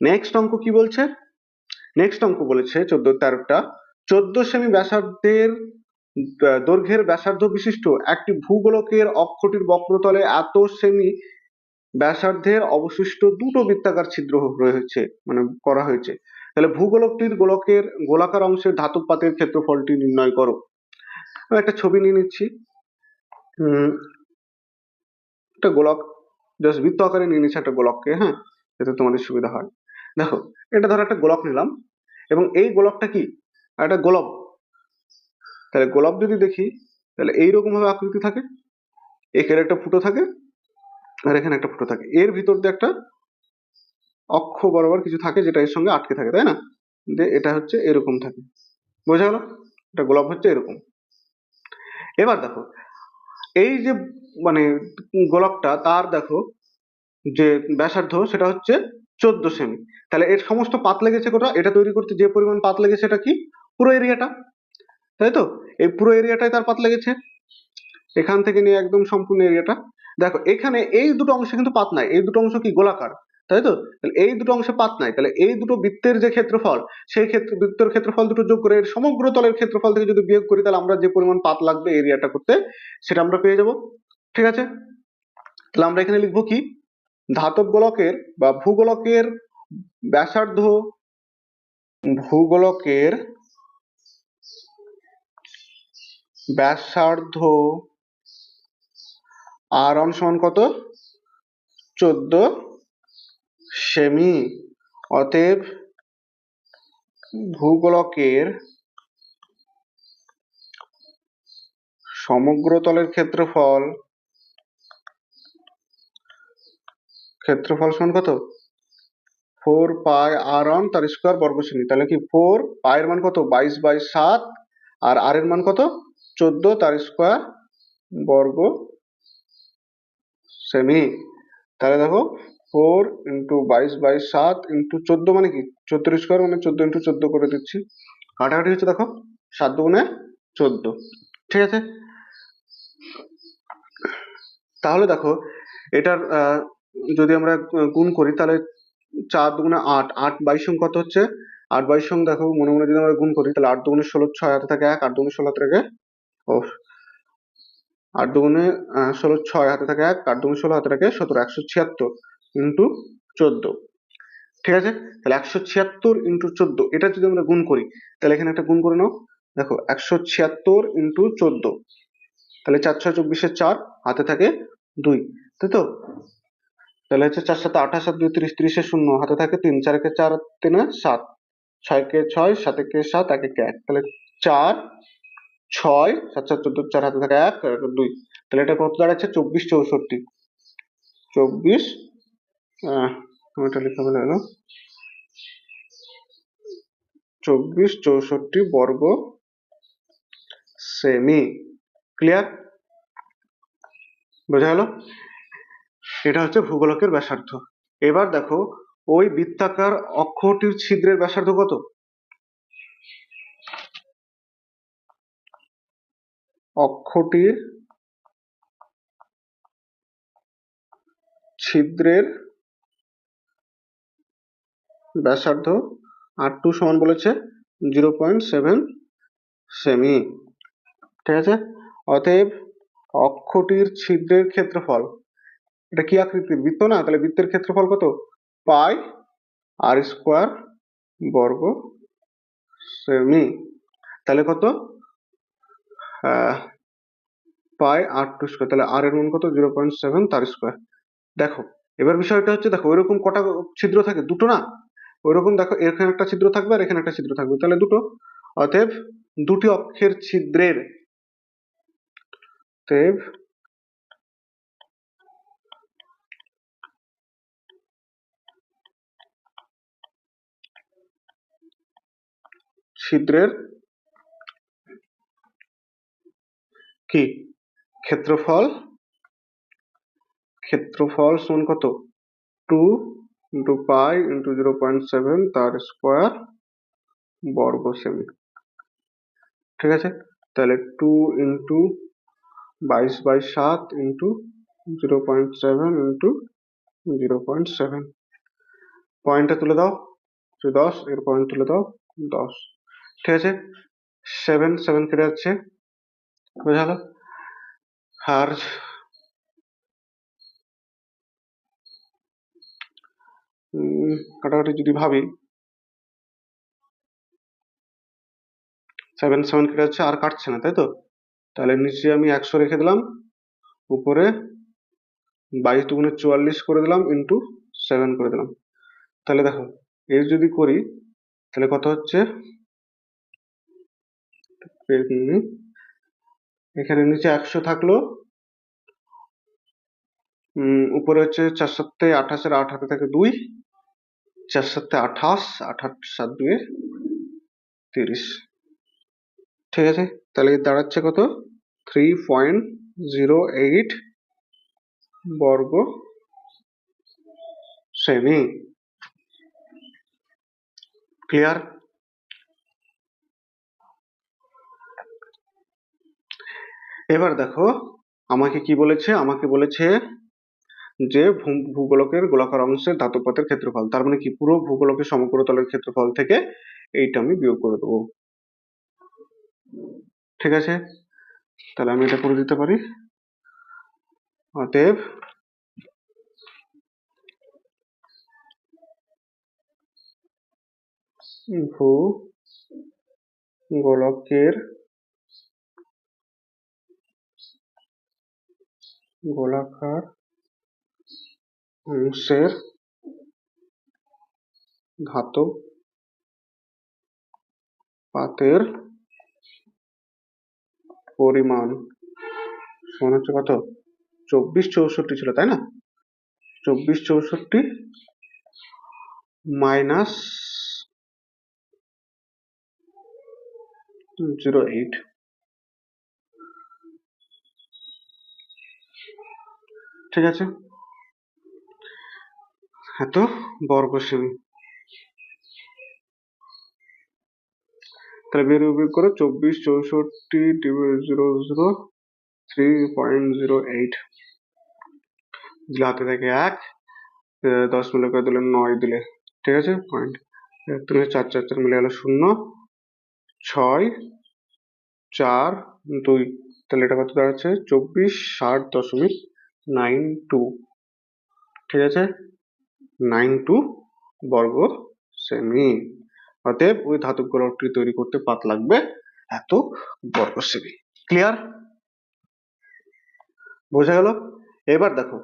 Next অঙ্ক কি বলছে? নেক্সট অঙ্ক বলেছে চোদ্দ তেরোটা। চোদ্দ সেমি ব্যাসার্ধের দৈর্ঘ্যের ব্যাসার্ধ বিশিষ্ট একটি ভূগোলকের অক্ষটির বক্রতলে এত সেমি ব্যাসার্ধের অবশিষ্ট দুটো বৃত্তাকার ছিদ্র রয়েছে মানে করা হয়েছে। তাহলে ভূগোলকটির গোলকের গোলাকার অংশের ধাতব পাতের ক্ষেত্রফলটি নির্ণয় করো। একটা ছবি নিয়ে নিচ্ছি। একটা গোলক, জাস্ট বৃত্ত আকারে নিয়ে নিচ্ছে একটা গোলককে হ্যাঁ যাতে তোমাদের সুবিধা হয়। দেখো, এটা ধরো একটা গোলক নিলাম, এবং এই গোলকটা কি? একটা গোলক। তাহলে গোলাপ যদি দেখি, তাহলে এইরকম ভাবে আকৃতি থাকে, এখানে একটা ফুটো থাকে, আর এখানে একটা ফুটো থাকে। এর ভিতর দিয়ে একটা অক্ষ বরাবর কিছু থাকে যেটা এর সঙ্গে আটকে থাকে, তাই না? যে এটা হচ্ছে এরকম থাকে। বোঝা গেল? এটা গোলাপ হচ্ছে এরকম। এবার দেখো, এই যে মানে গোলকটা, তার দেখো যে ব্যাসার্ধ, সেটা হচ্ছে চোদ্দ সেমি তাহলে এর সমস্ত পাত লেগেছে কোটা? এটা তৈরি করতে যে পরিমাণ পাত লেগেছে এটা কি? পুরো এরিয়াটা তাই তো? এই পুরো এরিয়াটাই তার পাত লেগেছে। এখান থেকে নিয়ে একদম সম্পূর্ণ এরিয়াটা দেখো, এখানে এই দুটো অংশে কিন্তু পাত নাই। এই দুটো অংশ কি গোলাকার? তাই তো? তাহলে এই দুটো অংশে পাত নাই। তাহলে এই দুটো বৃত্তের যে ক্ষেত্রফল, সেই ক্ষেত্রে, বৃত্তের ক্ষেত্রফল দুটো যোগ করে এর সমগ্র তলের ক্ষেত্রফল থেকে যদি বিয়োগ করি, তাহলে আমরা যে পরিমাণ পাত লাগবে এরিয়াটা করতে, সেটা আমরা পেয়ে যাব। ঠিক আছে? তাহলে আমরা এখানে লিখব কি? ধাতব গোলকের বা ভূগোলকের ব্যাসার্ধ ভূগোলকের ব্যাসার্ধ আর অন সমান কত? চোদ্দ সেমি। অতএব ভূগোলকের সমগ্র তলের ক্ষেত্রফল ক্ষেত্রফল সমান কত? ফোর পাই আর অন তার স্কোয়ার বর্গ সেমি তাহলে কি ফোর পায়ের মান কত? বাইশ বাই সাত। আর আর এর মান কত? চোদ্দ তার স্কোয়ার বর্গ সেমি তাহলে দেখো ফোর ইন্টু বাইশ বাই সাত ইন্টু চোদ্দ মানে কি? চোদ্দ স্কোয়ার মানে চোদ্দ ইন্টু চোদ্দ করে দিচ্ছি। কাটাকাটি হচ্ছে দেখো, সাত দুগুণে চোদ্দ। ঠিক আছে? তাহলে দেখো, এটার যদি আমরা গুণ করি, তাহলে চার দুগুণে আট আট বাইশ সঙ্গে কত হচ্ছে? আট বাইশ সঙ্গে দেখো, মনে মনে যদি আমরা গুণ করি, তাহলে আট দুগুণে ষোলো, ছয় হাতে থাকে এক, আট দুগুণে ষোলো হাতে থাকে ও আট দুগুণে ষোলো, ছয় হাতে থাকে এক, আট দুগুণে ষোলো হাতে থাকে সতেরো, একশো ছিয়াত্তর ইন্টু চোদ্দ। ঠিক আছে? তাহলে একশো ছিয়াত্তর ইন্টু চোদ্দ, এটা যদি আমরা গুণ করি, তাহলে এখানে একটা গুণ করে নাও। দেখো, একশো ছিয়াত্তর ইন্টু চোদ্দ। তাহলে চার, ছয় চব্বিশের চার, হাতে থাকে দুই। তাই তো? তাহলে হচ্ছে চার সাথে আঠাশ, সাত দুই, তিরিশ, তিরিশে শূন্য। হাতে থাকে তিন, চার একে চার, তিনে সাত। ছয় কে ছয়, সাত একে সাত, এক একে তাহলে চার, ছয়, সাত সাত, চোদ্দ, চার হাতে থাকে এক দুই। তাহলে এটা কত দাঁড়াচ্ছে? চব্বিশ, চৌষট্টি। চব্বিশ এটা লেখা গেল চব্বিশ, চৌষট্টি বর্গ সেমি। ক্লিয়ার? বোঝা গেল? এটা হচ্ছে ভূগোলকের ব্যাসার্ধ। এবার দেখো, ওই বৃত্তাকার অক্ষটির ছিদ্রের ব্যাসার্ধ কত? অক্ষটির ছিদ্রের ব্যাসার্ধ আর টু সমান বলেছে, জিরো পয়েন্ট সেভেন সেমি। ঠিক আছে? অতএব অক্ষটির ছিদ্রের ক্ষেত্রফল এটা কি আকৃতির? বৃত্ত না? তাহলে বৃত্তের ক্ষেত্রফল কত? পাই আর স্কোয়ার বর্গ সেমি তাহলে কত? Pi r two square. তাহলে আর এর মান কত? জিরো পয়েন্ট সেভেন তার স্কোয়ার। দেখো, এবার বিষয়টা হচ্ছে, দেখো, ওইরকম কটা ছিদ্র থাকে? দুটো না? ওইরকম দেখো, এখানে একটা ছিদ্র থাকবে আর এখানে একটা ছিদ্র থাকবে। তাহলে দুটো। অতএব দুটি অক্ষের ছিদ্রের, অতএব ছিদ্রের কি? ক্ষেত্রফল? ক্ষেত্রফল সমান কত? Two into pi into zero point seven তার স্কোয়ার বর্গ সেমি ঠিক আছে? তাহলে টু ইন্টু বাইশ বাই সাত into zero point seven into zero point seven পয়েন্টটা তুলে দাও। দশ, এর পয়েন্ট তুলে দাও, দশ। ঠিক আছে? সেভেন সেভেন কেটে যাচ্ছে। বোঝা গেল আর কাটাকাটি যদি ভাবি সেভেন সেভেন কেটে যাচ্ছে, আর কাটছে না, তাই তো? তাহলে নিচে আমি একশো রেখে দিলাম। উপরে বাইশ দুগুণে চুয়াল্লিশ করে দিলাম ইন্টু সেভেন করে দিলাম। তাহলে দেখো, এর যদি করি, তাহলে কত হচ্ছে? এখানে নিচে একশো থাকল। উপরে হচ্ছে চার সাতে আঠাশের আট হাতে থাকে দুই, চার সাতে আঠাশ আঠাশ সাত দুয়ে তিরিশ। ঠিক আছে? তাহলে দাঁড়াচ্ছে কত? থ্রি পয়েন্ট জিরো এইট বর্গ সেমি। ক্লিয়ার? এবার দেখো, আমাকে কি বলেছে? আমাকে বলেছে যে ভূগোলকের গোলাকার অংশের ধাতুপথের ক্ষেত্রফল। তার মানে কি? পুরো ভূগোলকের সমগ্র তলের ক্ষেত্রফল থেকে এইটা আমি বিয়োগ করে দেবো। ঠিক আছে? তাহলে আমি এটা করে দিতে পারি। অতএব ভূ গোলকের অংশের ধাতব পাতের পরিমাণ। সমান হচ্ছে কত? চব্বিশ চৌষট্টি ছিল, তাই না? চব্বিশ চৌষট্টি মাইনাস জিরো এইট ঠিক আছে? এত বর্গ সেমি তাহলে বের বিয়োগ করে চব্বিশ চৌষট্টি zero zero three point zero eight দিলে হাতে থাকে এক দশ মিলে করে দিলে নয় দিলে, ঠিক আছে? পয়েন্ট তুমি চার চার চার মিলে গেলো শূন্য, ছয়, চার, দুই। তাহলে এটা কত দাঁড়াচ্ছে? চব্বিশ ষাট দশমিক নাইন টু। ঠিক আছে? নাইন টু বর্গ সেমি। অতএব ওই ধাতব গোলকটি তৈরি করতে পাত লাগবে এত বর্গ সেমি। ক্লিয়ার বোঝা গেল? এবার দেখো